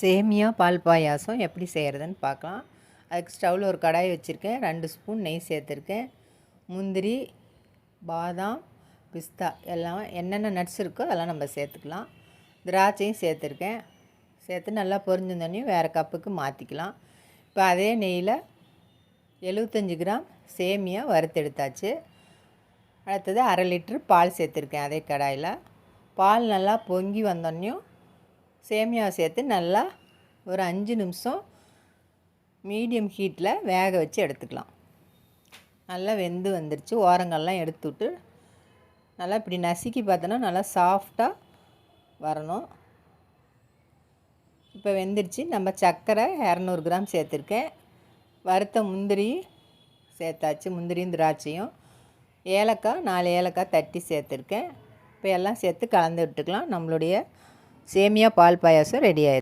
சேமியா பால் பாயாசம் எப்படி செய்கிறதுன்னு பார்க்கலாம். அதுக்கு ஸ்டவ்வில் ஒரு கடாய் வச்சுருக்கேன். ரெண்டு ஸ்பூன் நெய் சேர்த்துருக்கேன். முந்திரி பாதாம் பிஸ்தா எல்லாம் என்னென்ன நட்ஸ் இருக்கோ அதெல்லாம் நம்ம சேர்த்துக்கலாம். திராட்சையும் சேர்த்துருக்கேன். சேர்த்து நல்லா பொரிஞ்சிருந்தோடனையும் வேறு கப்புக்கு மாற்றிக்கலாம் இப்போ அதே நெய்யில் எழுபத்தஞ்சி கிராம் சேமியா வறுத்தெடுத்தாச்சு அடுத்தது அரை லிட்ரு பால் சேர்த்துருக்கேன் அதே கடாயில். பால் நல்லா பொங்கி வந்தோடனையும் சேமியாவை சேர்த்து நல்லா ஒரு அஞ்சு நிமிஷம் மீடியம் ஹீட்டில் வேக வச்சு எடுத்துக்கலாம். நல்லா வெந்து வந்துருச்சு. ஓரங்கள்லாம் எடுத்து விட்டு நல்லா இப்படி நசுக்கி பார்த்தோன்னா நல்லா சாஃப்டாக வரணும். இப்போ வெந்துருச்சு. நம்ம சர்க்கரை இரநூறு கிராம் சேர்த்துருக்கேன். வறுத்த முந்திரி சேர்த்தாச்சு. முந்திரியும் திராட்சையும். ஏலக்காய் நாலு ஏலக்காய் தட்டி சேர்த்துருக்கேன். இப்போ எல்லாம் சேர்த்து கலந்து விட்டுக்கலாம். நம்மளுடைய சேமியா பால் பாயாசம் ரெடி ஆயிடுச்சு.